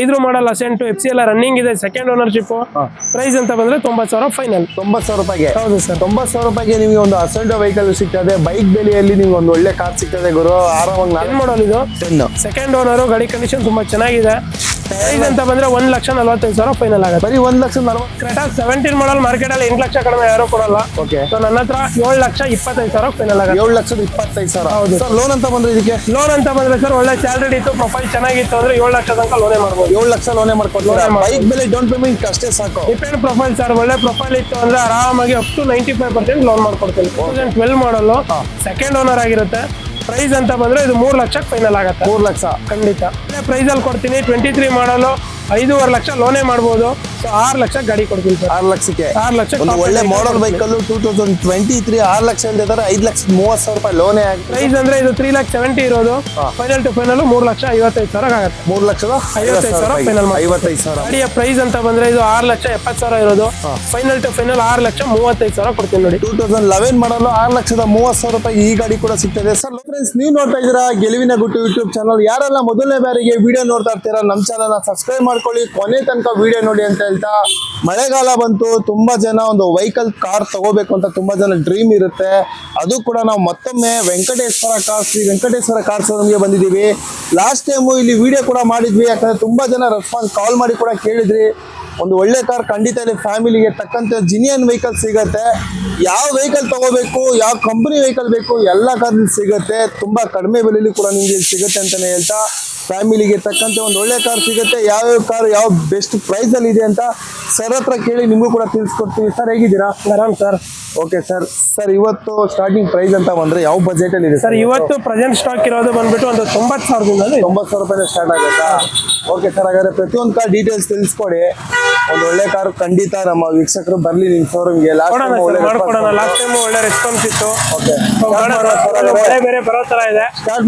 ಐದು model asset F C ಎಲ್ಲ running ಇದೆ ಸೆಕೆಂಡ್ ಓನರ್ಶಿಪ್ ಪ್ರೈಸ್ ಅಂತ ಬಂದ್ರೆ ತೊಂಬತ್ತು ಸಾವಿರ ಫೈನಲ್ ತೊಂಬತ್ತು ಸಾವಿರ ರೂಪಾಯಿಗೆ? ಹೌದು ಸರ್. ತೊಂಬತ್ತು ಸಾವಿರ ರೂಪಾಯಿಗೆ ನಿಮಗೆ ಒಂದು ಅಸೆಂಟ್ ವೆಹಿಕಲ್ ಸಿಗ್ತದೆ ಬೈಕ್ ಬೆಲೆಯಲ್ಲಿ ನಿಮ್ಗೆ ಒಂದು ಒಳ್ಳೆ ಕಾರ್ ಸಿಗ್ತದೆ ಗುರು. ಆರಾಮಾಗಿ ನಾನು ಮಾಡಲ್ ಇದು? ಸೆಕೆಂಡ್ ಓನರು ಗಾಡಿ ಕಂಡೀಷನ್ ತುಂಬಾ ಚೆನ್ನಾಗಿದೆ. ಪ್ರೈಸ್ ಅಂತ ಬಂದ್ರೆ ಒಂದ್ ಲಕ್ಷ ನಲವತ್ತೈದು ಸಾವಿರ ಫೈನಲ್ ಆಗುತ್ತೆ. ಬರೀ ಒಂದ್ ಲಕ್ಷ ನಲ್ವತ್ತು ಕ್ರೆಟಾ ಸೆವೆಂಟೀನ್ ಮಾಡಲ್ ಮಾರ್ಕೆಟ್ ಅಲ್ಲಿ ಎಂಟು ಲಕ್ಷ ಕಡಿಮೆ ಯಾರು ಕೊಡಲ್ಲ. ಓಕೆ ಸೊ ನನ್ನ ಹತ್ರ ಏಳು ಲಕ್ಷ ಇಪ್ಪತ್ತೈದು ಸಾವಿರ ಫೈನಲ್ ಆಗುತ್ತೆ. ಏಳು ಲಕ್ಷದ ಇಪ್ಪತ್ತೈದು ಸಾವಿರ. ಹೌದು. ಸರ್ ಲೋನ್ ಅಂತ ಬಂದ್ರೆ ಇದಕ್ಕೆ? ಲೋನ್ ಅಂತ ಬಂದ್ರೆ ಸರ್ ಒಳ್ಳೆ ಸ್ಯಾಲರಿ ಇತ್ತು ಪ್ರೊಫೈಲ್ ಚೆನ್ನಾಗಿತ್ತು ಅಂದ್ರೆ ಏಳು ಲಕ್ಷ ತನಕ ಲೋನೇ ಮಾಡ್ಬೋದು. ಏಳು ಲಕ್ಷ ಲೋನೇ ಮಾಡ್ಕೊಂಡು. ಬೈಕ್ ಬೆಲೆ ಡೌನ್ ಪೇಮೆಂಟ್ ಅಷ್ಟೇ ಸಾಕು. ಡಿಪೆಂಡ್ ಪ್ರೊಫೈಲ್ ಸರ್ ಒಳ್ಳೆ ಪ್ರೊಫೈಲ್ ಇತ್ತು ಅಂದ್ರೆ ಆರಾಮಾಗಿ up to ninety five percent loan ಮಾಡ್ಕೊಡ್ತೀನಿ ಟ್ವೆಲ್ ಮಾಡಲು ಸೆಕೆಂಡ್ ಓನರ್ ಆಗಿರುತ್ತೆ. ಪ್ರೈಸ್ ಅಂತ ಬಂದ್ರೆ ಇದು ಮೂರು ಲಕ್ಷ ಫೈನಲ್ ಆಗುತ್ತೆ. ಮೂರು ಲಕ್ಷ. ಖಂಡಿತ. ಪ್ರೈಸ್ ಅಲ್ಲಿ ಕೊಡ್ತೀನಿ ಟ್ವೆಂಟಿ ತ್ರೀ ಮಾಡಲು ಐದೂವರೆ ಲಕ್ಷ ಲೋನೇ ಮಾಡ್ಬೋದು. ಸೊ ಆರು ಲಕ್ಷ ಗಾಡಿ ಕೊಡ್ತೀನಿ ಸರ್ ಆರು ಲಕ್ಷಕ್ಕೆ. ಆರು ಲಕ್ಷ ಒಂದು ಒಳ್ಳೆ ಮಾಡಲ್ ಬೈಕಲ್ಲೂ ಟೂ ತೌಸಂಡ್ ಟ್ವೆಂಟಿ ತ್ರೀ ಆರು ಲಕ್ಷ ಹೇಳ್ತಿದ್ದಾರೆ ಐದು ಲಕ್ಷ ಮೂವತ್ತು ಸಾವಿರ ರೂಪಾಯಿ ಲೋನೇ ಆಗಿದೆ ಪ್ರೈಸ್ ಅಂದ್ರೆ ಇದು ತ್ರೀ ಲ್ಯಾಕ್ ಸೆವೆಂಟಿ ಇರೋದು. ಫೈನಲ್ ಟು ಫೈನಲ್ ಮೂರು ಲಕ್ಷ ಐವತ್ತೈದು ಸಾವಿರ ಆಗುತ್ತೆ. ಮೂರು ಲಕ್ಷದ ಐವತ್ತೈದು ಸಾವಿರ ಫೈನಲ್ ಐವತ್ತೈದು ಸಾವಿರ. ಗಾಡಿಯ ಪ್ರೈಸ್ ಅಂತ ಬಂದ್ರೆ ಇದು ಆರು ಲಕ್ಷ ಎಪ್ಪತ್ತು ಸಾವಿರ ಇರೋದು. ಫೈನಲ್ ಟು ಫೈನಲ್ ಆರು ಲಕ್ಷ ಮೂವತ್ತೈದು ಸಾವಿರ ಕೊಡ್ತೀನಿ ನೋಡಿ. ಟೂ ತೌಸಂಡ್ ಲೆವೆನ್ ಮಾಡಲು ಆರು ಲಕ್ಷದ ಮೂವತ್ತು ಸಾವಿರ ರೂಪಾಯಿ ಈ ಗಾಡಿ ಕೂಡ ಸಿಗ್ತದೆ ಸರ್ ಫ್ರೆಂಡ್ಸ್ ನೀವು ನೋಡ್ತಾ ಇದ್ದೀರಾ ಗೆಲುವಿನ ಗುಟ್ಟು ಯೂಟ್ಯೂಬ್ ಚಾನಲ್ ಯಾರೆಲ್ಲ ಮೊದಲನೇ ಬಾರಿಗೆ ವಿಡಿಯೋ ನೋಡ್ತಾ ಇರ್ತೀರಾ ನಮ್ಮ ಚಾನಲ್ನ ಸಬ್ಸ್ಕ್ರೈಬ್ ಮಾಡ್ಕೊಳ್ಳಿ. ಕೊನೆ ತನಕ ವಿಡಿಯೋ ನೋಡಿ ಅಂತ ಹೇಳ್ತಾ, ಮಳೆಗಾಲ ಬಂತು, ತುಂಬಾ ಜನ ಒಂದು ವೆಹಿಕಲ್ ಕಾರ್ ತಗೋಬೇಕು ಅಂತ ತುಂಬಾ ಜನ ಡ್ರೀಮ್ ಇರುತ್ತೆ. ಅದು ಕೂಡ ನಾವು ಮತ್ತೊಮ್ಮೆ ವೆಂಕಟೇಶ್ವರ ಕಾರ್ ಶ್ರೀ ವೆಂಕಟೇಶ್ವರ ಕಾರ್ ಶೋರೂಮ್ಗೆ ಬಂದಿದ್ದೀವಿ. ಲಾಸ್ಟ್ ಟೈಮು ಇಲ್ಲಿ ವಿಡಿಯೋ ಕೂಡ ಮಾಡಿದ್ವಿ, ಯಾಕಂದ್ರೆ ತುಂಬಾ ಜನ ರೆಸ್ಪಾನ್ಸ್ ಕಾಲ್ ಮಾಡಿ ಕೂಡ ಕೇಳಿದ್ರಿ. ಒಂದು ಒಳ್ಳೆ ಕಾರ್ ಖಂಡಿತ ಇಲ್ಲಿ ಫ್ಯಾಮಿಲಿಗೆ ತಕ್ಕಂತೆ ಜಿನಿಯನ್ ವೆಹಿಕಲ್ ಸಿಗತ್ತೆ. ಯಾವ ವೆಹಿಕಲ್ ತಗೋಬೇಕು, ಯಾವ ಕಂಪನಿ ವೆಹಿಕಲ್ ಬೇಕು, ಎಲ್ಲ ಕಾರ್ ಸಿಗುತ್ತೆ. ತುಂಬಾ ಕಡಿಮೆ ಬೆಲೆಯಲ್ಲಿ ಕೂಡ ನಿಮ್ಗೆ ಇಲ್ಲಿ ಸಿಗುತ್ತೆ ಅಂತಾನೆ ಹೇಳ್ತಾ ಫ್ಯಾಮಿಲಿಗೆ ತಕ್ಕಂತೆ ಒಂದು ಒಳ್ಳೆ ಕಾರ್ ಸಿಗುತ್ತೆ. ಯಾವ್ಯಾವ ಕಾರ್ ಯಾವ ಬೆಸ್ಟ್ ಪ್ರೈಸ್ ಅಲ್ಲಿ ಇದೆ ಅಂತ ಸರ್ ಹತ್ರ ಕೇಳಿ ನಿಮಗೂ ಕೂಡ ತಿಳಿಸ್ಕೊಡ್ತೀವಿ ಸರ್ ಹೇಗಿದ್ದೀರಾ? ಆರಾಮ್ ಸರ್ ಓಕೆ ಸರ್ ಸರ್ ಇವತ್ತು ಸ್ಟಾರ್ಟಿಂಗ್ ಪ್ರೈಸ್ ಅಂತ ಬಂದ್ರೆ ಯಾವ ಬಜೆಟ್ ಅಲ್ಲಿ ಇದೆ ಸರ್ ಇವತ್ತು ಪ್ರೆಸೆಂಟ್ ಸ್ಟಾಕ್ ಇರೋದು ಬಂದ್ಬಿಟ್ಟು ಒಂದು ತೊಂಬತ್ತು ಸಾವಿರದಿಂದ. ತೊಂಬತ್ತು ಸಾವಿರ ರೂಪಾಯಿ ಸ್ಟಾರ್ಟ್ ಆಗುತ್ತಾ? ಓಕೆ ಸರ್ ಹಾಗಾದ್ರೆ ಪ್ರತಿಯೊಂದು ಕಾರ್ ಡೀಟೇಲ್ಸ್ ತಿಳಿಸ್ಕೊಡಿ. ಒಂದು ಒಳ್ಳೆ ಕಾರ್ ಖಂಡಿತ ನಮ್ಮ ವೀಕ್ಷಕರು ಬರ್ಲಿ ನಿಮ್ ಶೋರೂಮ್ಗೆ ಲಾಸ್ಟ್ ಸರ್ ಮಾಡ್ಕೊಡೋಣ. ಲಾಸ್ಟ್ ಟೈಮ್ ಒಳ್ಳೆ ರೆಸ್ಪಾನ್ಸ್ ಇತ್ತು. ಓಕೆ ಬೇರೆ ಬೇರೆ ಬರೋ ತರ ಇದೆ. ಸ್ಟಾರ್ಟ್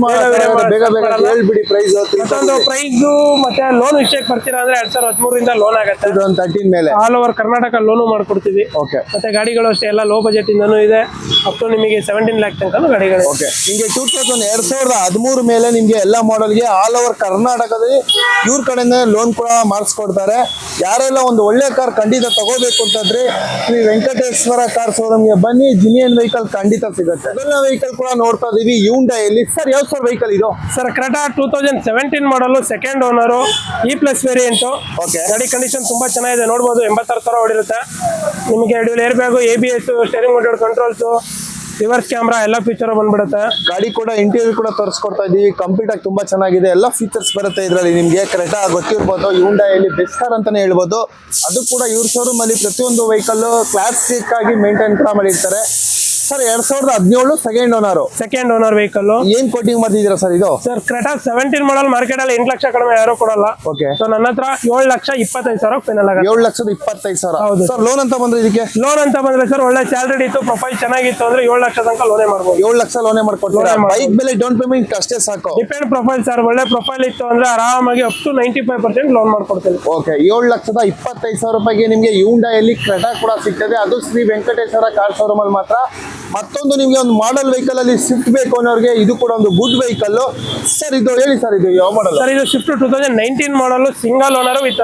ಬೇಗ ಬೇಗ. ಹೇಳ್ಬಿಡಿ ಪ್ರೈಸ್ ಮತ್ತೊಂದು ಪ್ರೈಸ್ ಮತ್ತೆ ಲೋನ್ ವಿಷಯಕ್ಕೆ ಬರ್ತೀರಾ ಅಂದ್ರೆ ಎರಡ್ ಸಾವಿರದ ಹದಿಮೂರರಿಂದ ಲೋನ್ ಆಗುತ್ತೆ. ಒಂದು ತರ್ಟೀನ್ ಮೇಲೆ. ಆಲ್ ಓವರ್ ಕರ್ನಾಟಕ ಲೋನು ಮಾಡ್ಕೊಡ್ತೀವಿ. ಓಕೆ ಮತ್ತೆ ಗಾಡಿಗಳು ಅಷ್ಟೇ ಎಲ್ಲ ಲೋ ಬಜೆಟ್ ಇಂದನೂ ಇದೆ. ಅಪ್ ಟು ನಿಮಗೆ ಸೆವೆಂಟೀನ್ ಲ್ಯಾಕ್ ತನಕ ಗಾಡಿಗಳು ಓಕೆ ನಿಮಗೆ ಟೂ ತೌಸಂಡ್ ಎರಡ್ ಸಾವಿರದ ಹದಿಮೂರು ಮೇಲೆ ನಿಮಗೆ ಎಲ್ಲ ಮಾಡೆಲ್ಗೆ ಆಲ್ ಓವರ್ ಕರ್ನಾಟಕದಲ್ಲಿ ಇವ್ರ ಕಡೆಯಿಂದ ಲೋನ್ ಕೂಡ ಮಾಡಿಸ್ಕೊಡ್ತಾರೆ. ಯಾರೆಲ್ಲ ಒಂದು ಒಳ್ಳೆ ಕಾರ್ ಖಂಡಿತ ತಗೋಬೇಕು ಅಂತಂದ್ರೆ ಶ್ರೀ ವೆಂಕಟೇಶ್ವರ ಕಾರ್ ಶೋರೂಮ್ಗೆ ಬನ್ನಿ. ಜಿನಿಯನ್ ವೆಹಿಕಲ್ ಖಂಡಿತ ಸಿಗುತ್ತೆ. ಮೊದಲನೇ ವೆಹಿಕಲ್ ಕೂಡ ನೋಡ್ತಾ ಇದೀವಿ. ಯೂಂಡಲ್ಲಿ ಸರ್ ಯಾವ ಸರ್ ವೆಹಿಕಲ್ ಇದು? Sir Creta two thousand seventeen model second owner E plus variant okay ಗಾಡಿ ಕಂಡೀಷನ್ ತುಂಬಾ ಚೆನ್ನಾಗಿದೆ. ನೋಡ್ಬೋದು ಎಂಬತ್ತಾರು ಸಾವಿರ ಹೊಡಿರುತ್ತೆ ನಿಮಗೆ ಎರಡು air bag A B S steering motor controls reverse camera ಎಲ್ಲ ಫೀಚರ್ ಬಂದ್ಬಿಡುತ್ತೆ. ಗಾಡಿ ಕೂಡ ಇಂಟೀರಿಯರ್ ಕೂಡ ತೋರಿಸ್ಕೊಡ್ತಾ ಇದೀವಿ. ಕಂಪ್ಲೀಟ್ ಆಗಿ ತುಂಬಾ ಚೆನ್ನಾಗಿದೆ. ಎಲ್ಲ ಫೀಚರ್ಸ್ ಬರುತ್ತೆ ಇದರಲ್ಲಿ ನಿಮಗೆ. ಕರೆಕ್ಟ್ ಗೊತ್ತಿರ್ಬೋದು. ಯೂಂಡಾಯಲ್ಲಿ ಬೆಸ್ಟ್ ಕಾರ್ ಅಂತಾನೆ ಹೇಳ್ಬೋದು. ಅದು ಕೂಡ ಇವ್ರ ಶೋರೂಮ್ ಅಲ್ಲಿ ಪ್ರತಿಯೊಂದು ವೆಹಿಕಲ್ ಕ್ಲಾಸಿಕ್ ಆಗಿ ಮೇಂಟೈನ್ ಕೂಡ ಮಾಡಿರ್ತಾರೆ. ಸರ್ ಎರಡ್ ಸಾವಿರದ ಹದಿನೇಳು second owner second owner vehicle ಏನ್ ಕೋಟಿಂಗ್ ಮಾಡ್ತಿದ್ದೀರಾ ಸರ್ ಇದು? Sir Creta seventeen model market ಅಲ್ಲಿ ಎಂಟು ಲಕ್ಷ ಕಡಿಮೆ ಯಾರು ಕೊಡಲ್ಲ. ಓಕೆ ಸೊ ನನ್ನ ಹತ್ರ ಏಳು ಲಕ್ಷ ಇಪ್ಪತ್ತೈದು ಸಾವಿರ ಫೈನಲ್ ಆಗುತ್ತೆ. ಏಳು ಲಕ್ಷದ ಇಪ್ಪತ್ತೈದು ಸಾವಿರ. ಹೌದು. ಸರ್ ಲೋನ್ ಅಂತ ಬಂದ್ರೆ ಇದಕ್ಕೆ? ಲೋನ್ ಅಂತ ಬಂದ್ರೆ ಸರ್ ಒಳ್ಳೆ ಸ್ಯಾಲರಿ ಇತ್ತು ಪ್ರೊಫೈಲ್ ಚೆನ್ನಾಗಿತ್ತು ಅಂದ್ರೆ ಏಳು ಲಕ್ಷ ತನಕ ಲೋನೇ ಮಾಡಬಹುದು ಏಳು ಲಕ್ಷ ಲೋನೇ ಮಾಡ್ಕೊಡ್ತೀರಾ. ಬೈಕ್ ಬೆಲೆ ಡೌನ್ ಪೇಮೆಂಟ್ ಅಷ್ಟೇ ಸಾಕು. ಡಿಪೆಂಡ್ ಪ್ರೊಫೈಲ್ ಸರ್ ಒಳ್ಳೆ ಪ್ರೊಫೈಲ್ ಇತ್ತು ಅಂದ್ರೆ ಆರಾಮಾಗಿ up to ninety five percent loan ಮಾಡ್ಕೊಡ್ತೀನಿ. ಓಕೆ ಏಳು ಲಕ್ಷದ ಇಪ್ಪತ್ತೈದು ಸಾವಿರ ರೂಪಾಯಿಗೆ ನಿಮಗೆ ಯೂಂಡಾಯಲ್ಲಿ ಕ್ರೆಟಾ ಕೂಡ ಸಿಗ್ತದೆ. ಅದು ಶ್ರೀ ವೆಂಕಟೇಶ್ವರ ಕಾರ್ ಶೋರೂಮ್ ಅಲ್ಲಿ ಮಾತ್ರ ಮತ್ತೊಂದು ನಿಮಗೆ ಒಂದು ಮಾಡೆಲ್ ವೆಹಿಕಲ್ ಅಲ್ಲಿ ಸ್ವಿಫ್ಟ್ ಬೇಕು ಅನ್ನೋರಿಗೆ ಇದು ಕೂಡ ಒಂದು ಗುಡ್ ವೆಹಿಕಲ್ ಸರ್ ಇದು ಹೇಳಿ ಸರ್ ಇದು ಯಾವ ಮಾಡಲ್ ಸರ್ ಇದು Swift two thousand nineteen model single owner with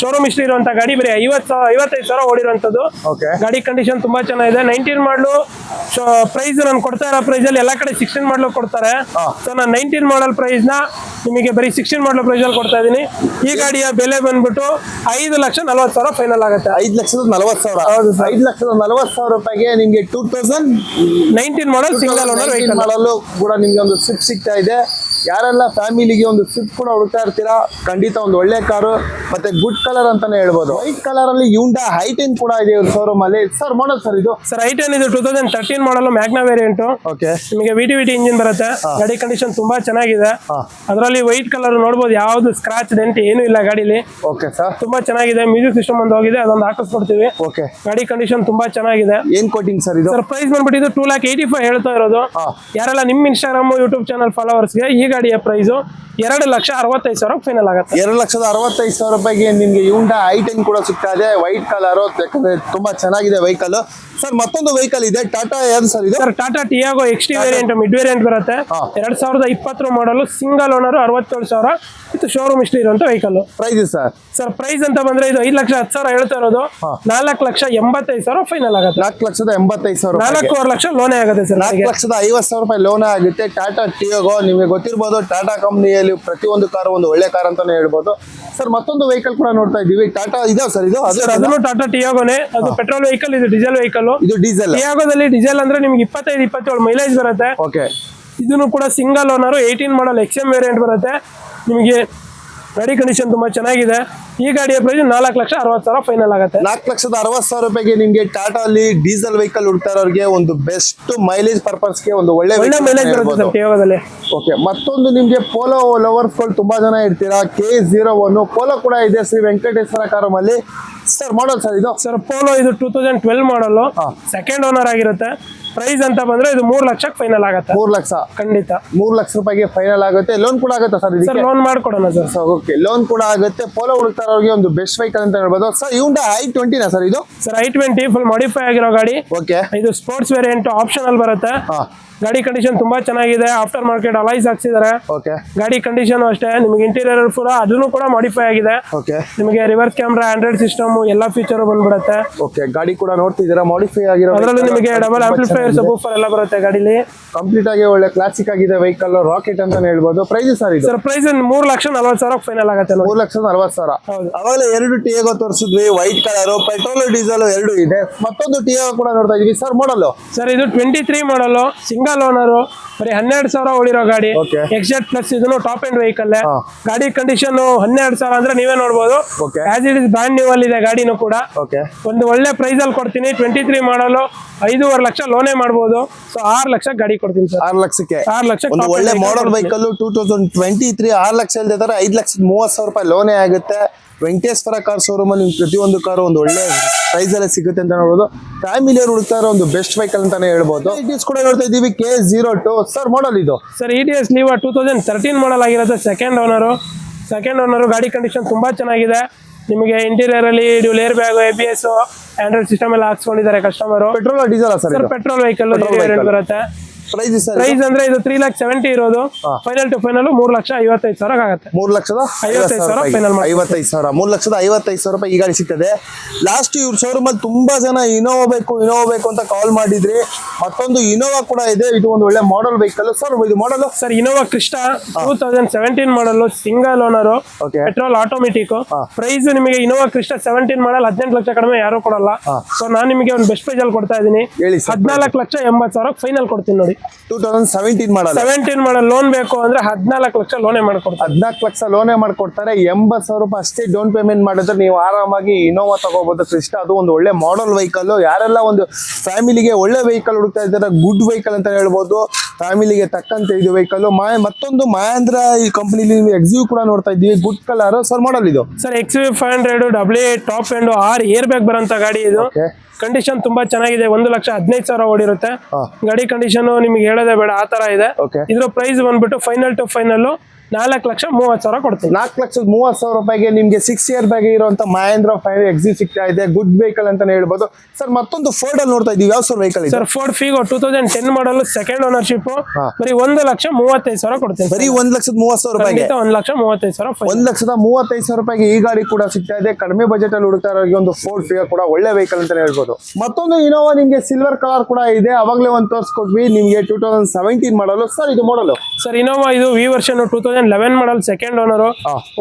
showroom ಇಷ್ಟು ಇರುವಂತ ಗಾಡಿ ಬರೀ ಐವತ್ತು ಐವತ್ತೈದು ಸಾವಿರ ಓಡಿರುವಂತದ್ದು ಓಕೆ ಗಾಡಿ ಕಂಡೀಷನ್ ತುಂಬಾ ಚೆನ್ನಾಗಿದೆ. ನೈನ್ಟೀನ್ ಮಾಡಲು ಪ್ರೈಸ್ ನಾನು ಕೊಡ್ತಾ ಇರೋ ಪ್ರೈಸ್ ಅಲ್ಲಿ ಎಲ್ಲ ಕಡೆ ಸಿಕ್ಸ್ಟೀನ್ ಮಾಡಲು ಕೊಡ್ತಾರೆ. ಸೊ ನಾನು ನೈನ್ಟೀನ್ ಮಾಡಲ್ ಪ್ರೈಸ್ನ ನಿಮಗೆ ಬರೀ ಸಿಕ್ಸ್ಟೀನ್ ಮಾಡಲ್ ಪ್ರೈಸಲ್ಲಿ ಕೊಡ್ತಾ ಇದ್ದೀನಿ. ಈ ಗಾಡಿಯ ಬೆಲೆ ಬಂದ್ಬಿಟ್ಟು ಐದು ಲಕ್ಷ ನಲವತ್ತು ಸಾವಿರ ಫೈನಲ್ ಆಗುತ್ತೆ. ಐದು ಲಕ್ಷದ ನಲವತ್ತು ಸಾವಿರ. ಹೌದು ಸರ್. ಐದು ಲಕ್ಷದ ನಲವತ್ತು ಸಾವಿರ ರೂಪಾಯಿಗೆ ನಿಮಗೆ two thousand nineteen model single owner vehicle model ಕೂಡ ನಿಮಗೆ ಒಂದು ಸ್ವಿಫ್ಟ್ ಸಿಗ್ತಾ ಇದೆ. ಯಾರೆಲ್ಲ ಫ್ಯಾಮಿಲಿಗೆ ಒಂದು ಸ್ವಿಫ್ಟ್ ಕೂಡ ಹುಡುಕ್ತಾ ಇರ್ತೀರಾ ಖಂಡಿತ ಒಂದು ಒಳ್ಳೆ ಕಾರು ಮತ್ತೆ ಗುಡ್ ಕಲರ್ ಅಂತಾನೆ ಹೇಳ್ಬೋದು. ವೈಟ್ ಕಲರ್ ಅಲ್ಲಿ ಯೂಂಡಾ ಹೈಟೆನ್ ಕೂಡ ಇದೆ ಇವ್ರ ಶೋರೂಮ್ ಅಲ್ಲಿ. ಸರ್ ಮಾಡಲ್ ಸರ್ ಇದು? ಸರ್ ಐ ಟೆನ್ ಇದು two thousand thirteen model Magna variant okay ನಿಮಗೆ V T V T engine ಬರುತ್ತೆ. ಗಾಡಿ ಕಂಡೀಷನ್ ತುಂಬಾ ಚೆನ್ನಾಗಿದೆ. ಹಾ. ಅದರಲ್ಲಿ ವೈಟ್ ಕಲರ್ ನೋಡಬಹುದು ಯಾವ್ದು ಸ್ಕ್ರಾಚ್ ಡೆಂಟ್ ಏನು ಇಲ್ಲ ಗಾಡಿಲಿ. ಓಕೆ ಸರ್ ತುಂಬಾ ಚೆನ್ನಾಗಿದೆ. ಮ್ಯೂಸಿಕ್ ಸಿಸ್ಟಮ್ ಒಂದು ಹೋಗಿದೆ. ಅದೊಂದು ಹಾಕಿಸ್ಕೊಡ್ತೀವಿ. ಓಕೆ ಗಾಡಿ ಕಂಡೀಷನ್ ತುಂಬಾ ಚೆನ್ನಾಗಿದೆ. ಏನ್ ಕೋಟಿಂಗ್ ಸರ್ ಇದು? ಸರ್ ಪ್ರೈಸ್ ಬಂದ್ಬಿಟ್ಟು ಟೂ ಲ್ಯಾಕ್ ಏಯ್ಟಿ ಫೈವ್ ಹೇಳ್ತಾ ಇರೋದು. ಯಾರೆಲ್ಲ ನಿಮ್ಮ ಇನ್ಸ್ಟಾಗ್ರಾಮ್ ಯೂಟ್ಯೂಬ್ ಚಾನಲ್ ಫಾಲೋವರ್ಸ್ಗೆ ಈ ಗಾಡಿಯ ಪ್ರೈಸು ಎರಡು ಲಕ್ಷ ಅರವತ್ತೈದು ಸಾವಿರ ಫೈನಲ್ ಆಗುತ್ತೆ. ಎರಡು ಲಕ್ಷದ ಅರವತ್ತೈದು ಸಾವಿರ ರೂಪಾಯಿಗೆ ನಿಮಗೆ ಯುಂಡ ಐ ಟೆನ್ ಕೂಡ ಸಿಗ್ತಾ ಇದೆ. ವೈಟ್ ಕಲರ್ ಯಾಕಂದ್ರೆ ತುಂಬಾ ಚೆನ್ನಾಗಿದೆ ವೆಹಿಕಲ್ ಸರ್ ಮತ್ತೊಂದು ವೆಹಿಕಲ್ ಇದೆ. ಟಾಟಾ ಯಾವ್ದು ಸರ್ ಇದೆ? Sir Tata Tiago X T variant mid variant ಬರುತ್ತೆ. ಎರಡ್ ಸಾವಿರದ ಇಪ್ಪತ್ತರ ಮಾಡಲು ಸಿಂಗಲ್ ಓನರ್ ಅರವತ್ತೇಳು ಸಾವಿರ. ಇದು ಶೋರೂಮ್ ಇಷ್ಟು ಇರುವಂತ vehicle price sir sir price ಅಂತ ಬಂದ್ರೆ ಇದು ಐದು ಲಕ್ಷ ಹತ್ತು ಸಾವಿರ ಹೇಳ್ತಾ ಇರೋದು. ನಾಲ್ಕು ಲಕ್ಷ ಎಂಬತ್ತೈದು ಸಾವಿರ ಫೈನಲ್ ಆಗುತ್ತೆ. ನಾಲ್ಕು ಲಕ್ಷದ ಎಂಬತ್ತೈದು ಸಾವಿರ. ನಾಲ್ಕೂವರೆ ಲಕ್ಷ ಲೋನೇ ಆಗುತ್ತೆ ಸರ್ ನಾಲ್ಕು ಲಕ್ಷದ ಐವತ್ತು ಸಾವಿರ ರೂಪಾಯಿ ಲೋನ್ ಆಗುತ್ತೆ. ಟಾಟಾ ಟಿಯೋಗೋ ನಿಮಗೆ ಗೊತ್ತಿರ್ಬೋದು ಟಾಟಾ ಕಂಪ್ನಿಯಲ್ಲಿ ಪ್ರತಿಯೊಂದು ಕಾರ್ ಒಂದು ಒಳ್ಳೆ ಕಾರ್ ಅಂತಾನೆ ಹೇಳ್ಬೋದು. ಸರ್ ಮತ್ತೊಂದು ವೆಹಿಕಲ್ ಕೂಡ ನೋಡ್ತಾ ಇದೀವಿ ಟಾಟಾ ಇದಾವ ಸರ್ ಇದು? ಅದು ಅದನ್ನು ಟಾಟಾ ಟಿಯೋಗೋನೇ ಅದು ಪೆಟ್ರೋಲ್ ವೆಹಿಕಲ್ ಇದು ಡೀಸೆಲ್ ವೆಹಿಕಲ್ ಇದು ಡೀಸೆಲ್ ಟಿಯಾಗೋದಲ್ಲಿ ಡೀಸೆಲ್ ಅಂದ್ರೆ ನಿಮ್ಗೆ ಇಪ್ಪತ್ತೈದು ಇಪ್ಪತ್ತೇಳು ಮೈಲೇಜ್ ಬರುತ್ತೆ. ಓಕೆ ಇದನ್ನು ಕೂಡ single owner eighteen model X M variant ಬರುತ್ತೆ. ನಿಮಗೆ ಗಾಡಿ ಕಂಡೀಷನ್ ತುಂಬಾ ಚೆನ್ನಾಗಿದೆ. ಈ ಗಾಡಿಯ ಪ್ರೈಸ್ ನಾಲ್ಕು ಲಕ್ಷ ಅರವತ್ತು ಸಾವಿರ ಫೈನಲ್ ಆಗುತ್ತೆ. ನಾಲ್ಕು ಲಕ್ಷದ ಅರವತ್ತು ಸಾವಿರ ರೂಪಾಯಿಗೆ ನಿಮಗೆ ಟಾಟಾ ಅಲ್ಲಿ ಡೀಸೆಲ್ ವೆಹಿಕಲ್ ಹುಡ್ತಾ ಇರೋರಿಗೆ ಒಂದು ಬೆಸ್ಟ್ ಮೈಲೇಜ್ ಪರ್ಪಸ್ಗೆ ಒಂದು ಒಳ್ಳೆ ಒಳ್ಳೆ ಮೈಲೇಜ್ ಬರುತ್ತೆ ಓಕೆ ಮತ್ತೊಂದು ನಿಮಗೆ ಪೋಲೋ ಲವರ್ಸ್ಗಳು ತುಂಬಾ ಜನ ಇರ್ತೀರಾ? ಕೆ ಜೀರೋ ಒನ್ ಪೋಲೋ ಕೂಡ ಇದೆ ಶ್ರೀ ವೆಂಕಟೇಶ್ವರ ಕಾರಮಲ್ಲಿ ಸರ್ ಮಾಡಲ್ ಸರ್ ಇದು? ಸರ್ ಪೋಲೋ ಇದು two thousand twelve model second owner ಆಗಿರುತ್ತೆ. ಪ್ರೈಸ್ ಅಂತ ಬಂದ್ರೆ ಇದು ಮೂರ್ ಲಕ್ಷಕ್ಕೆ ಫೈನಲ್ ಆಗುತ್ತೆ. ಮೂರ್ ಲಕ್ಷ. ಖಂಡಿತ. ಮೂರ್ ಲಕ್ಷ ರೂಪಾಯಿಗೆ ಫೈನಲ್ ಆಗುತ್ತೆ. ಲೋನ್ ಕೂಡ ಆಗುತ್ತೆ ಸರ್ ಸರ್ ಲೋನ್ ಮಾಡ್ಕೊಡೋಣ ಸರ್. ಓಕೆ ಲೋನ್ ಕೂಡ ಆಗುತ್ತೆ. ಪೋಲೋ ಹುಡುಕ್ತಾರವ್ರಿಗೆ ಒಂದು ಬೆಸ್ಟ್ ವೆಹಿಕಲ್ ಅಂತ ಹೇಳ್ಬೋದು. ಸರ್ ಇವಂಡ ಐ ಟ್ವೆಂಟಿನಾ ಸರ್ ಇದು? Sir I twenty full modify ಆಗಿರೋ ಗಾಡಿ. ಓಕೆ ಇದು ಸ್ಪೋರ್ಟ್ಸ್ ವೇರಿಯಂಟ್ ಆಪ್ಷನಲ್ ಬರುತ್ತೆ. ಹಾ. ಗಾಡಿ ಕಂಡೀಷನ್ ತುಂಬಾ ಚೆನ್ನಾಗಿದೆ. ಆಫ್ಟರ್ ಮಾರ್ಕೆಟ್ ಅಲೈಸ್ ಹಾಕ್ಸಿದ್ದಾರೆ ಓಕೆ ಗಾಡಿ ಕಂಡೀಷನ್ ಅಷ್ಟೇ. ನಿಮಗೆ ಇಂಟೀರಿಯರ್ ಕೂಡ ಅದನ್ನು ಕೂಡ ಮಾಡಿಫೈ ಆಗಿದೆ. ಓಕೆ ನಿಮಗೆ ರಿವರ್ಸ್ ಕ್ಯಾಮ್ರಾ ಆಂಡ್ರಾಯ್ಡ್ ಸಿಸ್ಟಮ್ ಎಲ್ಲ ಫೀಚರ್ ಬಂದ್ಬಿಡುತ್ತೆ. ಓಕೆ ಗಾಡಿ ಕೂಡ ನೋಡ್ತಿದ್ದೀರಾ? ಮಾಡಿಫೈ ಆಗಿರೋ ಅದರಲ್ಲಿ ನಿಮಗೆ ಡಬಲ್ ಆಂಪ್ಲಿಫೈರ್ ಸಬೂಫರ್ ಎಲ್ಲ ಬರುತ್ತೆ ಗಾಡಿಲಿ. ಕಂಪ್ಲೀಟ್ ಆಗಿ ಒಳ್ಳೆ ಕ್ಲಾಸಿಕ್ ಆಗಿದೆ ವೆಹಿಕಲ್ ರಾಕೆಟ್ ಅಂತ ಹೇಳ್ಬೋದು. ಪ್ರೈಸ್ ಸರ್ ಇದು? ಸರ್ ಪ್ರೈಸ್ ಮೂರ್ ಲಕ್ಷ ನಲ್ವತ್ತು ಸಾವಿರ ಫೈನಲ್ ಆಗುತ್ತೆ ಮೂರ್ ಲಕ್ಷದ ನಲವತ್ತು ಸಾವಿರ. ಅವಾಗಲೇ ಎರಡು ಟಿಯಾಗೋ ತೋರಿಸಿದ್ವಿ ವೈಟ್ ಕಲರ್ ಪೆಟ್ರೋಲ್ ಡೀಸೆಲ್ ಎರಡು ಇದೆ. ಮತ್ತೊಂದು ಟಿಯಾಗೋ ಕೂಡ ನೋಡ್ತಾ ಇದೀವಿ. ಸರ್ ಮಾಡಲ್ ಸರ್ ಇದು twenty three model single owner ಬರೀ ಹನ್ನೆರಡು ಸಾವಿರ ಓಡಿರೋ ಗಾಡಿ. ಎಕ್ಸೆಟ್ ಪ್ಲಸ್ ಇದನ್ನು ಟಾಪ್ ಎಂಡ್ ವೆಹಿಕಲ್ ಗಾಡಿ ಕಂಡೀಷನ್ ಹನ್ನೆರಡು ಸಾವಿರ ಅಂದ್ರೆ ನೀವೇ ನೋಡಬಹುದು as it is brand new ಅಲ್ಲಿ ಇದೆ ಗಾಡಿನೂ ಕೂಡ. ಒಂದು ಒಳ್ಳೆ ಪ್ರೈಸ್ ಅಲ್ಲಿ ಕೊಡ್ತೀನಿ. ಟ್ವೆಂಟಿ ತ್ರೀ ಮಾಡಲು ಐದೂವರೆ ಲಕ್ಷ ಲೋನೇ ಮಾಡಬಹುದು ಸೊ ಆರು ಲಕ್ಷ ಗಾಡಿ ಕೊಡ್ತೀನಿ ಸರ್ ಆರು ಲಕ್ಷಕ್ಕೆ. ಆರು ಲಕ್ಷ ಒಳ್ಳೆ model vehicle two thousand twenty three ಆರು ಲಕ್ಷ ಇಲ್ದಿದ್ದಾರೆ ಐದು ಲಕ್ಷದ ಮೂವತ್ತು ಸಾವಿರ ರೂಪಾಯಿ ಲೋನೇ ಆಗುತ್ತೆ. ವೆಂಕಟೇಶ್ವರ ಕಾರ್ ಶೋರೂಮ್ ಅಲ್ಲಿ ಪ್ರತಿಯೊಂದು ಕಾರು ಒಂದು ಒಳ್ಳೆ ಪ್ರೈಸ್ ಅಲ್ಲಿ ಸಿಗುತ್ತೆ ಅಂತ ನೋಡ್ಬೋದು ಫ್ಯಾಮಿಲಿಯವ್ರು ಹುಡುಕ್ತಾ ಇರೋ ಒಂದು ಬೆಸ್ಟ್ ವೆಹಿಕಲ್ ಅಂತಾನೆ ಹೇಳ್ಬೋದು. ಇಸ್ ಕೂಡ ನೋಡ್ತಾ ಇದೀವಿ K zero two sir model ಇದು. ಸರ್ ಇಟಿಎಸ್ ನೀವು ಟೂ ತೌಸಂಡ್ ತರ್ಟೀನ್ ಮಾಡಲ್ ಆಗಿರೋದು ಸೆಕೆಂಡ್ ಓನರು ಸೆಕೆಂಡ್ ಓನರು ಗಾಡಿ ಕಂಡೀಷನ್ ತುಂಬಾ ಚೆನ್ನಾಗಿದೆ. ನಿಮಗೆ ಇಂಟೀರಿಯರ್ ಅಲ್ಲಿ air bag A B S Android system ಎಲ್ಲ ಹಾಕ್ಸ್ಕೊಂಡಿದ್ದಾರೆ customer petrol diesel sir petrol vehicle. ಬರುತ್ತೆ. ಪ್ರೈಸ್ ಅಂದ್ರೆ ಇದು ತ್ರೀ ಲ್ಯಾಕ್ ಸೆವೆಂಟಿ ಇರೋದು. ಫೈನಲ್ ಟು ಫೈನಲ್ ಮೂರ್ ಲಕ್ಷ ಐವತ್ತೈದು ಸಾವಿರ ಆಗುತ್ತೆ. ಮೂರ್ ಲಕ್ಷದ ಐವತ್ತೈದು ಸಾವಿರ ಫೈನಲ್. ಐವತ್ತೈದು ಸಾವಿರ. ಮೂರ್ ಲಕ್ಷದ ಐವತ್ತೈದು ಸಾವಿರ ರೂಪಾಯಿ ಈ ಗಾಡಿ ಸಿಗ್ತದೆ. ಲಾಸ್ಟ್ ಇವ್ರ ಶೋರೂಮ್ ಅಲ್ಲಿ ತುಂಬಾ ಜನ ಇನೋವಾ ಬೇಕು ಇನೋವಾ ಬೇಕು ಅಂತ ಕಾಲ್ ಮಾಡಿದ್ರಿ ಮತ್ತೊಂದು ಇನೋವಾ ಕೂಡ ಇದೆ. ಇದು ಒಂದು ಒಳ್ಳೆ ಮಾಡಲ್ ವೆಹಿಕಲ್ ಸರ್ ಇದು model sir Innova Crysta two thousand seventeen model single owner okay petrol automatic price ನಿಮಗೆ ಇನೋವಾ ಕೃಷ್ಣ ಸೆವೆಂಟೀನ್ ಮಾಡಲ್ ಹದಿನೆಂಟು ಲಕ್ಷ ಕಡಿಮೆ ಯಾರು ಕೊಡಲ್ಲ. ಸೊ ನಾನು ನಿಮಗೆ ಒಂದು ಬೆಸ್ಟ್ ಪ್ರೈಸ್ ಅಲ್ಲಿ ಕೊಡ್ತಾ ಇದ್ದೀನಿ. ಹದಿನಾಲ್ಕು ಲಕ್ಷ ಎಂಬತ್ತು ಸಾವಿರ ಫೈನಲ್ ಕೊಡ್ತೀನಿ ನೋಡಿ. Two thousand seventeen model seventeen model loan ಬೇಕು ಅಂದ್ರೆ ಹದಿನಾಲ್ಕು ಲಕ್ಷ ಲೋನೇ ಮಾಡ್ಕೊಡ್ತಾರೆ. ಹದಿನಾಲ್ಕು ಲಕ್ಷ ಲೋನೇ ಮಾಡ್ಕೊಡ್ತಾರೆ. ಎಂಬತ್ತು ಸಾವಿರ ರೂಪಾಯಿ ಅಷ್ಟೇ ಡೌನ್ ಪೇಮೆಂಟ್ ಮಾಡಿದ್ರೆ ನೀವು ಆರಾಮಾಗಿ ಇನೋವಾ ತಗೋಬಹುದು ಕ್ರಿಸ್ಟ ಅದು ಒಂದು ಒಳ್ಳೆ ಮಾಡಲ್ ವೆಹಿಕಲ್ ಯಾರೆಲ್ಲ ಒಂದು ಫ್ಯಾಮಿಲಿಗೆ ಒಳ್ಳೆ ವೆಹಿಕಲ್ ಹುಡುಕ್ತಾ ಇದ್ದಾರೆ ಗುಡ್ ವೆಹಿಕಲ್ ಅಂತ ಹೇಳ್ಬೋದು. ಫ್ಯಾಮಿಲಿಗೆ ತಕ್ಕಂತೆ ಇದು ವೆಹಿಕಲ್ ಮತ್ತೊಂದು ಮಹೇಂದ್ರ ಈ ಕಂಪ್ನಿಲಿ ಎಕ್ಸಿವ್ ಕೂಡ ನೋಡ್ತಾ ಇದ್ದೀವಿ. ಗುಡ್ ಕಲರ್ ಸರ್ ಮಾಡಲ್ ಇದು? Sir X five hundred W top end R air bag ಬರೋಂತ ಗಾಡಿ ಇದು. ಕಂಡೀಷನ್ ತುಂಬಾ ಚೆನ್ನಾಗಿದೆ. ಒಂದು ಲಕ್ಷ ಹದಿನೈದು ಸಾವಿರ ಓಡಿರುತ್ತೆ. ಗಾಡಿ ಕಂಡೀಷನ್ ನಿಮ್ಗೆ ಹೇಳೋದೇ ಬೇಡ. ಆ ತರ ಇದೆ. ಇದ್ರ ಪ್ರೈಸ್ ಬಂದ್ಬಿಟ್ಟು ಫೈನಲ್ ಟು ಫೈನಲ್ ನಾಲ್ಕು ಲಕ್ಷ ಮೂವತ್ತು ಸಾವಿರ ಕೊಡ್ತೀವಿ ನಾಲ್ಕು ಲಕ್ಷದ ಮೂವತ್ತು ಸಾವಿರ ರೂಪಾಯಿಗೆ ನಿಮಗೆ ಸಿಕ್ಸ್ ಇಯರ್ ಬ್ಯಾಗ್ ಇರುವಂತ ಮಹೇಂದ್ರ ಫೈವ್ ಎಕ್ಸಿ ಸಿಗ್ತಾ ಇದೆ. ಗುಡ್ ವೆಹಿಕಲ್ ಅಂತಾನೆ ಹೇಳ್ಬೋದು. ಸರ್ ಮತ್ತೊಂದು ಫೋರ್ಡ್ ಅಲ್ಲಿ ನೋಡ್ತಾ ಇದೀವಿ. ಯಾವ sir vehicle sir Ford Figo two thousand ten model second ownership. ಬರೀ ಒಂದು ಲಕ್ಷ ಮೂವತ್ತೈದು ಸಾವಿರ ಕೊಡ್ತೀವಿ ಬರೀ ಒಂದು ಲಕ್ಷದ ಮೂವತ್ತು ಸಾವಿರ ರೂಪಾಯಿಗೆ? ಖಂಡಿತ ಒಂದು ಲಕ್ಷ ಮೂವತ್ತೈದು ಸಾವಿರ ಒಂದು ಲಕ್ಷದ ಮೂವತ್ತೈದು ಸಾವಿರ ರೂಪಾಯಿಗೆ ಈ ಗಾಡಿ ಕೂಡ ಸಿಗ್ತಾ ಇದೆ. ಕಡಿಮೆ ಬಜೆಟ್ ಅಲ್ಲಿ ಹುಡುಕ್ತಾ ಇರೋರಿಗೆ ಒಂದು ಫೋರ್ಡ್ ಫಿಗರ್ ಕೂಡ ಒಳ್ಳೆ ವೆಹಿಕಲ್ ಅಂತಾನೆ ಹೇಳ್ಬೋದು. ಮತ್ತೊಂದು ಇನೋವಾ ನಿಮಗೆ ಸಿಲ್ವರ್ ಕಲರ್ ಕೂಡ ಇದೆ. ಅವಾಗಲೇ ಒಂದು ತೋರಿಸ್ಕೊಟ್ವಿ. ನಿಮಗೆ two thousand seventeen model sir ಇದು ಮಾಡಲು ಸರ್ ಇನೋವಾ ಇದು V version two thousand eleven model second owner.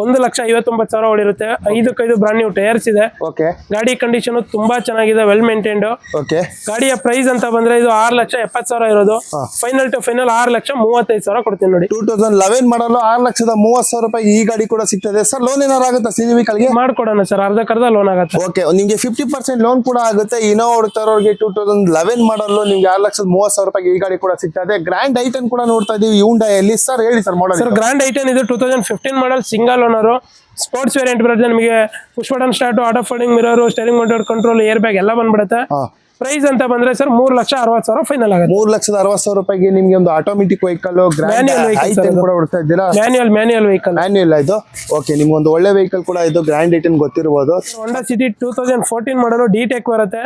ಒಂದು ಲಕ್ಷ ಐವತ್ತೊಂಬತ್ತು ಸಾವಿರ ಓಡಿರುತ್ತೆ. ಐದಕ್ಕೈದು ಬ್ರಾಂಡ್ ನ್ಯೂ ಟೈರ್ಸ್ ಇದೆ. ಓಕೆ ಗಾಡಿ ಕಂಡೀಷನ್ ತುಂಬಾ ಚೆನ್ನಾಗಿದೆ ವೆಲ್ ಮೇಂಟೈನ್ಡ್ ಓಕೆ ಗಾಡಿಯ ಪ್ರೈಸ್ ಅಂತ ಬಂದ್ರೆ ಇದು ಆರು ಲಕ್ಷ ಎಪ್ಪತ್ತು ಸಾವಿರ ಇರೋದು. ಫೈನಲ್ ಟು ಫೈನಲ್ ಆರು ಲಕ್ಷ ಮೂವತ್ತೈದು ಸಾವಿರ ಕೊಡ್ತೀನಿ ನೋಡಿ. ಟೂ ತೌಸಂಡ್ ಲೆವೆನ್ ಮಾಡಲು ಆರು ಲಕ್ಷದ ಮೂವತ್ತು ಸಾವಿರ ರೂಪಾಯಿ ಈ ಗಾಡಿ ಕೂಡ ಸಿಗ್ತದೆ. ಸರ್ ಲೋನ್ ಏನಾರು ಆಗುತ್ತೆ ಸಿ ವೆಹಿಕಲ್ಗೆ ಮಾಡ್ಕೊಡೋಣ ಸರ್ ಅರ್ಧಕ್ಕರ್ಧ ಲೋನ್ ಆಗುತ್ತೆ. ಓಕೆ ನಿಮಗೆ ಫಿಫ್ಟಿ ಪರ್ಸೆಂಟ್ ಲೋನ್ ಕೂಡ ಆಗುತ್ತೆ. ಇನ್ನೋ ಹುಡುಕ್ತಾ ಇರೋರಿಗೆ ಟೂ ತೌಸಂಡ್ ಲೆವೆನ್ ಮಾಡಲು ನಿಮ್ಗೆ ಆರು ಲಕ್ಷದ ಮೂವತ್ತು ಸಾವಿರ ರೂಪಾಯಿ ಈ ಗಾಡಿ ಕೂಡ ಸಿಗ್ತದೆ. ಗ್ರ್ಯಾಂಡ್ ಐಟನ್ ಕೂಡ ನೋಡ್ತಾ ಇದೀವಿ ಯೂಂಡಾಯಲ್ಲಿ ಸರ್ ಹೇಳಿ sir model sir grand I ten ಇದು two thousand fifteen model single owner sports variant ಬರುತ್ತೆ. ನಿಮಗೆ push button start auto folding mirror steering motor control air bag ಎಲ್ಲ ಬಂದ್ಬಿಡುತ್ತೆ. ಪ್ರೈಸ್ ಅಂತ ಬಂದ್ರೆ ಸರ್ ಮೂರ್ ಲಕ್ಷ ಅರವತ್ತು ಸಾವಿರ ಫೈನಲ್ ಆಗುತ್ತೆ. ಮೂರ್ ಲಕ್ಷದ ಅರವತ್ ಸಾವಿರ ರೂಪಾಯಿಗೆ ನಿಮ್ಗೆ ಒಂದು ಆಟೋಮೆಟಿಕ್ ವೆಹಿಕಲ್ ಮ್ಯಾನ್ಯಲ್ ಅದು. ಕೂಡ ಹೊಡ್ತಾ ಇದ್ದೀರಾ? ಮ್ಯಾನ್ಯುಯಲ್ ಮ್ಯಾನ್ಯುಯಲ್ ವೆಹಿಕಲ್ ಮ್ಯಾನ್ಯಲ್ ಇದು? ಓಕೆ ನಿಮ್ಗೆ ಒಂದು ಒಳ್ಳೆ ವೆಹಿಕಲ್ ಕೂಡ ಇದು grand ಏಟನ್ ಗೊತ್ತಿರಬಹುದು Honda City two thousand fourteen model D tech ಬರುತ್ತೆ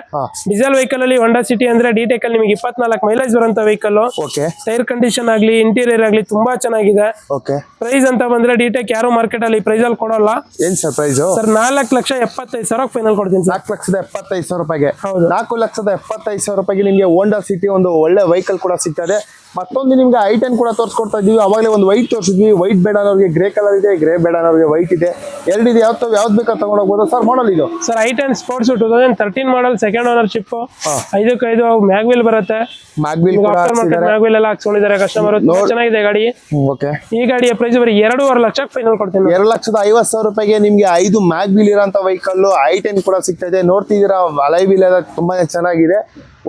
ಡೀಸೆಲ್ ವೆಹಿಕಲ್ ಅಲ್ಲಿ ಹೊಂಡಾ ಸಿಟಿ ಅಂದ್ರೆ ಡಿ ಟೆಕ್ ಅಲ್ಲಿ ನಿಮಗೆ ಇಪ್ಪತ್ನಾಲ್ಕು ಮೈಲೇಜ್ ಬರುವಂತ ವೆಹಿಕಲ್ ಓಕೆ ಟೈರ್ ಕಂಡೀಷನ್ ಆಗ್ಲಿ ಇಂಟೀರಿಯರ್ ಆಗ್ಲಿ ತುಂಬಾ ಚೆನ್ನಾಗಿದೆ. ಓಕೆ ಪ್ರೈಸ್ ಅಂತ ಬಂದ್ರೆ ಡಿ ಟೆಕ್ ಯಾರು ಮಾರ್ಕೆಟ್ ಅಲ್ಲಿ ಪ್ರೈಸ್ ಅಲ್ಲಿ ಕೊಡೋಲ್ಲ. ಏನ್ ಸರ್ ಪ್ರೈಸ್ ಸರ್ ನಾಲ್ಕು ಲಕ್ಷ ಎಪ್ಪತ್ತೈದು ಸಾವಿರ ಫೈನಲ್ ಕೊಡ್ತೀನಿ ಸರ್ ನಾಲ್ಕು ಲಕ್ಷದ ಎಪ್ಪತ್ತೈದು ಸಾವಿರ ರೂಪಾಯಿಗೆ. ಹೌದು. ನಾಲ್ಕು ಲಕ್ಷದ ಎಪ್ಪತ್ತೈದು ಸಾವಿರ ರೂಪಾಯಿಗೆ ನಿಮಗೆ ಹೋಂಡಾ ಸಿಟಿ ಒಂದು ಒಳ್ಳೆ ವೆಹಿಕಲ್ ಕೂಡ ಸಿಗ್ತದೆ ಮತ್ತೊಂದು ನಿಮ್ಗೆ ಐ ಟೆನ್ ಕೂಡ ತೋರಿಸ್ಕೊಡ್ತಾ ಇದೀವಿ. ಅವಾಗಲೇ ಒಂದು ವೈಟ್ ತೋರಿಸಿದ್ವಿ. ವೈಟ್ ಬೇಡ ಅನ್ನೋರಿಗೆ ಗ್ರೇ ಕಲರ್ ಇದೆ ಗ್ರೇ ಬೇಡ ಅನ್ನೋರಿಗೆ ವೈಟ್ ಇದೆ. ಎರಡಿದೆ ಯಾವ್ದು ಯಾವ್ದು ಬೇಕಾದ್ರೆ ತಗೊಂಡೋಗ್ಬೋದು ಸರ್ ಮಾಡಲ್ ಇದು? Sir I ten sports two thousand thirteen model second ownership ಐದು ಐದಕ್ಕೆ ಐದು ಮ್ಯಾಗ್ವಿಲ್ ಬರುತ್ತೆ. ಮ್ಯಾಗ್ವಿಲ್ ಮ್ಯಾಗ್ವಿಲ್ ಎಲ್ಲ ಹಾಕ್ಸ್ಕೊಂಡಿದ್ದಾರೆ ಕಸ್ಟಮರ್ ತುಂಬಾ ಚೆನ್ನಾಗಿದೆ ಗಾಡಿ. ಓಕೆ ಈ ಗಾಡಿಯ ಪ್ರೈಸ್ ಬರೀ ಎರಡೂವರೆ ಲಕ್ಷ ಫೈನಲ್ ಕೊಡ್ತೀನಿ. ಎರಡು ಲಕ್ಷದ ಐವತ್ತು ಸಾವಿರ ರೂಪಾಯಿಗೆ ನಿಮ್ಗೆ ಐದು ಮ್ಯಾಗ್ವಿಲ್ ಇರೋಂಥ ವೆಹಿಕಲ್ ಐ ಟೆನ್ ಕೂಡ ಸಿಗ್ತಾ ಇದೆ. ನೋಡ್ತಿದ್ದೀರಾ ಅಲೈ ವೀಲ್ ಎಲ್ಲ ತುಂಬಾನೇ ಚೆನ್ನಾಗಿದೆ.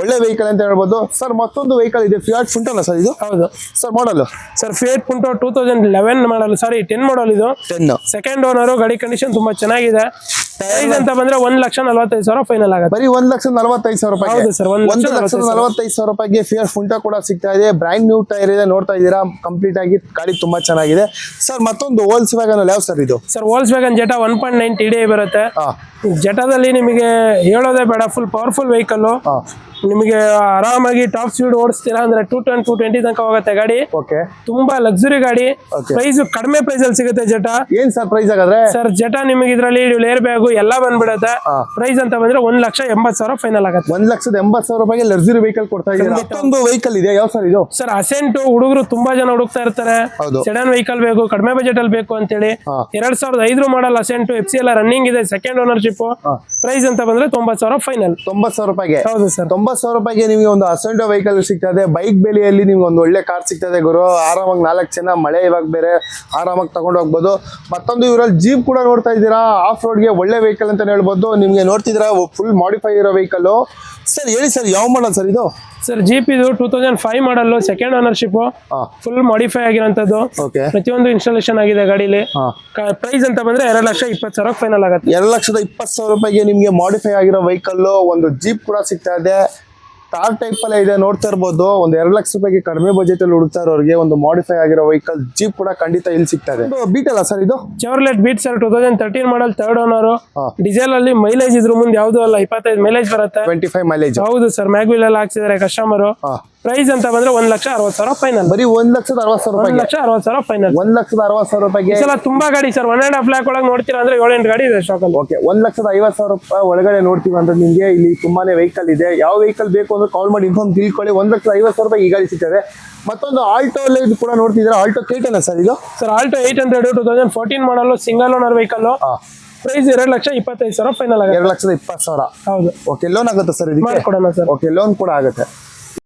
ಒಳ್ಳೆ ವೆಹಿಕಲ್ ಅಂತ ಹೇಳ್ಬೋದು. ಸರ್ ಮತ್ತೊಂದು ವೆಹಿಕಲ್ ಇದೆ ಫಿಯಾಟ್ ಫುಂಟಲ್ಲ ಸರ್ ಇದು? ಹೌದು. Sir model sir Fiat Punto two thousand eleven model sorry ten model ಇದು. ಟೆನ್ ಸೆಕೆಂಡ್ ಓನರು ಗಾಡಿ ಕಂಡೀಷನ್ ತುಂಬಾ ಚೆನ್ನಾಗಿದೆ. ಪ್ರೈಸ್ ಅಂತ ಬಂದ್ರೆ ಒಂದ್ ಲಕ್ಷ ನಲವತ್ತೈದು ಸಾವಿರ ಫೈನಲ್ ಆಗುತ್ತೆ. ಬರೀ ಒಂದ್ ಲಕ್ಷದ ನಲವತ್ತೈದು ಸಾವಿರ ರೂಪಾಯಿ ಹೌದು ಸರ್ ಒಂದ್ ಲಕ್ಷದ ನಲವತ್ತೈದು ಸಾವಿರ. ರೂಪಾಯಿಗೆ ಫಿಯರ್ ಫುಂಟಾ ಕೂಡ ಸಿಗ್ತಾ ಇದೆ. ಬ್ರ್ಯಾಂಡ್ ನ್ಯೂ ಟೈರ್ ಇದೆ ನೋಡ್ತಾ ಇದ್ದೀರಾ? ಕಂಪ್ಲೀಟ್ ಆಗಿ ಗಾಡಿ ತುಂಬಾ ಚೆನ್ನಾಗಿದೆ. ಸರ್ ಮತ್ತೊಂದು ಹೋಲ್ಸ್ ವ್ಯಾಗನ್ ಯಾವ ಸರ್ ಇದು? Sir Volkswagen Jetta one point nine T D ಬರುತ್ತೆ. ಜೆಟಾದಲ್ಲಿ ನಿಮಗೆ ಹೇಳೋದೇ ಬೇಡ ಫುಲ್ ಪವರ್ಫುಲ್ ವೆಹಿಕಲ್ ನಿಮಗೆ ಆರಾಮಾಗಿ ಟಾಪ್ ಸ್ಪೀಡ್ ಓಡಿಸ್ತೀರಾ ಅಂದ್ರೆ ಟೂ ಟೆನ್ ಟೂ ಟ್ವೆಂಟಿ ತನಕ ಹೋಗುತ್ತೆ ಗಾಡಿ. ಓಕೆ ತುಂಬಾ ಲಕ್ಸುರಿ ಗಾಡಿ. ಪ್ರೈಸ್ ಕಡಿಮೆ ಪ್ರೈಸ್ ಅಲ್ಲಿ ಸಿಗುತ್ತೆ ಜಟ. ಏನ್ ಸರ್ ಪ್ರೈಸ್ ಆಗಾದ್ರೆ ಸರ್ ಜಟ ನಿಮಗೆ ಇದರಲ್ಲಿ ಲೇರ್ ಬ್ಯಾಗು ಎಲ್ಲ ಬಂದ್ಬಿಡುತ್ತೆ. ಪ್ರೈಸ್ ಅಂತ ಬಂದ್ರೆ ಒಂದ್ ಲಕ್ಷ ಎಂಬತ್ ಸಾವಿರ ಫೈನಲ್ ಆಗುತ್ತೆ. ಒಂದ್ ಲಕ್ಷದ ಎಂಬತ್ ಸಾವಿರ ರೂಪಾಯಿ ಲಕ್ಸುರಿ ವೆಹಿಕಲ್ ಕೊಡ್ತಾ ಇದ್ದಾರೆ? ಮತ್ತೊಂದು ವೆಹಿಕಲ್ ಇದೆ ಯಾವ ಸರ್ ಇದು? ಸರ್ ಅಸೆಂಟ್ ಹುಡುಗರು ತುಂಬಾ ಜನ ಹುಡುಕ್ತಾ ಇರ್ತಾರೆ. ಸೆಡನ್ ವೆಹಿಕಲ್ ಬೇಕು ಕಡಿಮೆ ಬಜೆಟ್ ಅಲ್ಲಿ ಬೇಕು ಅಂತೇಳಿ. ಹೇಳಿ ಎರಡ್ ಸಾವಿರದ ಐದು ಮಾಡಲ್ ಅಸೆಂಟ್ ಎಫ್ ಸಿ ಎಲ್ಲ ರನ್ನಿಂಗ್ ಇದೆ ಸೆಕೆಂಡ್ ಓನರ್ಶಿಪ್. ಪ್ರೈಸ್ ಅಂತ ಬಂದ್ರೆ ತೊಂಬತ್ ಸಾವಿರ ಫೈನಲ್ ತೊಂಬತ್ ಸಾವಿರ ರೂಪಾಯಿಗೆ? ಹೌದು ಸರ್ ತೊಂಬತ್ ಸಾವಿರ ರೂಪಾಯಿಗೆ ನಿಮಗೆ ಒಂದು ಅಸೆಂಟೋ ವೆಹಿಕಲ್ ಸಿಗ್ತದೆ. ಬೈಕ್ ಬೆಲೆಯಲ್ಲಿ ನಿಮ್ಗೆ ಒಂದು ಒಳ್ಳೆ ಕಾರ್ ಸಿಗ್ತದೆ ಗುರು. ಆರಾಮಾಗಿ ನಾಲ್ಕು ಜನ ಮಳೆ ಇವಾಗ ಬೇರೆ ಆರಾಮಾಗಿ ತಗೊಂಡು ಹೋಗ್ಬೋದು. ಮತ್ತೊಂದು ಇವರಲ್ಲಿ ಜೀಪ್ ಕೂಡ ನೋಡ್ತಾ ಇದ್ದೀರಾ? ಆಫ್ ರೋಡ್ಗೆ ಒಳ್ಳೆ ವೆಹಿಕಲ್ ಅಂತ ಹೇಳ್ಬೋದು. ನಿಮಗೆ ನೋಡ್ತಿದ್ದೀರಾ? ಫುಲ್ ಮಾಡಿಫೈ ಇರೋ ವೆಹಿಕಲ್ ಸರ್ ಹೇಳಿ ಸರ್ ಯಾವ ಮಾಡಲ್ ಸರ್ ಇದು? ಸರ್ ಜೀಪ್ ಇದು two thousand five model second ownership full modify ಆಗಿರೋಂಥದ್ದು. Okay ಪ್ರತಿಯೊಂದು ಇನ್ಸ್ಟಾಲೇಷನ್ ಆಗಿದೆ ಗಾಡಿಲಿ. ಪ್ರೈಸ್ ಅಂತ ಬಂದ್ರೆ ಎರಡು ಲಕ್ಷ ಇಪ್ಪತ್ತು ಸಾವಿರ ಫೈನಲ್ ಆಗುತ್ತೆ. ಎರಡು ಲಕ್ಷದ ಇಪ್ಪತ್ತು ಸಾವಿರ ರೂಪಾಯಿಗೆ ನಿಮಗೆ ಮಾಡಿಫೈ ಆಗಿರೋ ವೆಹಿಕಲ್ ಒಂದು ಜೀಪ್ ಕೂಡ ಸಿಗ್ತಾ ಇದೆ. ಕಾರ್ ಟೈಪ್ ಅಲ್ಲೇ ಇದೆ ನೋಡ್ತಾ ಇರ್ಬೋದು. ಒಂದು ಎರಡು ಲಕ್ಷ ರೂಪಾಯಿ ಕಡಿಮೆ ಬಜೆಟ್ ಅಲ್ಲಿ ಹುಡುಕ್ತಾ ಇರೋರಿಗೆ ಒಂದು ಮಾಡಿಫೈ ಆಗಿರೋ ವೆಹಿಕಲ್ ಜೀಪ್ ಕೂಡ ಖಂಡಿತ ಇಲ್ಲಿ ಸಿಗ್ತಾ ಇದೆ ಬೀಟ್ ಅಲ್ಲ ಸರ್ ಇದು? Chevrolet Beat sir two thousand thirteen model third owner diesel ಅಲ್ಲಿ ಮೈಲೇಜ್ ಇದ್ರ ಮುಂದೆ ಯಾವ್ದು ಅಲ್ಲ ಇಪ್ಪತ್ತೈದು ಮೈಲೇಜ್ ಬರುತ್ತೆ. ಟ್ವೆಂಟಿ ಫೈವ್ ಮೈಲೇಜ್ ಹೌದು ಸರ್ ಮ್ಯಾಗ್ವಿಲ್ ಎಲ್ಲ ಹಾಕ್ಸಿದ್ದಾರೆ ಕಸ್ಟಮರ್ ಪ್ರೈಸ್ ಅಂತ ಬಂದ್ರೆ ಒಂದ್ ಲಕ್ಷ ಅರವತ್ ಸಾವಿರ ಫೈನಲ್ ಬರೀ ಒಂದ್ ಲಕ್ಷದ ಅರವತ್ ಸಾವಿರ ಒಂದ್ ರೂಪಾಯಿಗೆ. ಲಕ್ಷ ಅರವತ್ ಸಾವಿರ ಫೈನಲ್ ಒಂದ್ ಲಕ್ಷದ ಅರವತ್ ಸಾವಿರ ರೂಪಾಯಿಗೆ ಸಲ ತುಂಬಾ ಗಾಡಿ sir one and half lakh ಒಳಗೆ ನೋಡ್ತೀರಾ ಅಂದ್ರೆ ಏಳೆಂಟು ಗಾಡಿ ಇದೆ ಸ್ಟಾಕ್ ಅಲ್ಲಿ. ಓಕೆ ಒಂದ್ ಲಕ್ಷದ ಐವತ್ ಸಾವಿರ ರೂಪಾಯಿ ಒಳಗಡೆ ನೋಡ್ತೀವಿ ಅಂದ್ರೆ ನಿಮಗೆ ಇಲ್ಲಿ ತುಂಬಾನೇ ವೆಹಿಕಲ್ ಇದೆ. ಯಾವ ವೆಹಿಕಲ್ ಬೇಕು ಅಂದ್ರೆ ಕಾಲ್ ಮಾಡಿ ಇನ್ಫಾರ್ಮ್ ತಿಳ್ಕೊಳ್ಳಿ. ಒಂದ್ ಲಕ್ಷದ ಐವತ್ ಸಾವಿರ ರೂಪಾಯಿ ಈ ಗಾಡಿ ಸಿಗ್ತದೆ. ಮತ್ತೊಂದು ಆಲ್ಟೋ ಅಲ್ಲಿ ಇದು ಕೂಡ ನೋಡ್ತಿದ್ರೆ ಆಲ್ಟೋ ಕೇಟನ ಸರ್ ಇದು? Sir Alto eight hundred two thousand fourteen model single owner vehicle price ಎರಡು ಲಕ್ಷ ಇಪ್ಪತ್ತೈದು ಸಾವಿರ ಫೈನಲ್ ಆಗುತ್ತೆ. ಎರಡು ಲಕ್ಷದ ಇಪ್ಪತ್ತು ಸಾವಿರ. ಹೌದು. ಓಕೆ ಲೋನ್ ಆಗುತ್ತೆ ಸರ್ ಇದು ಮಾಡ್ಕೊಡೋಣ ಸರ್ ಓಕೆ ಲೋನ್ ಕೂಡ ಆಗುತ್ತೆ.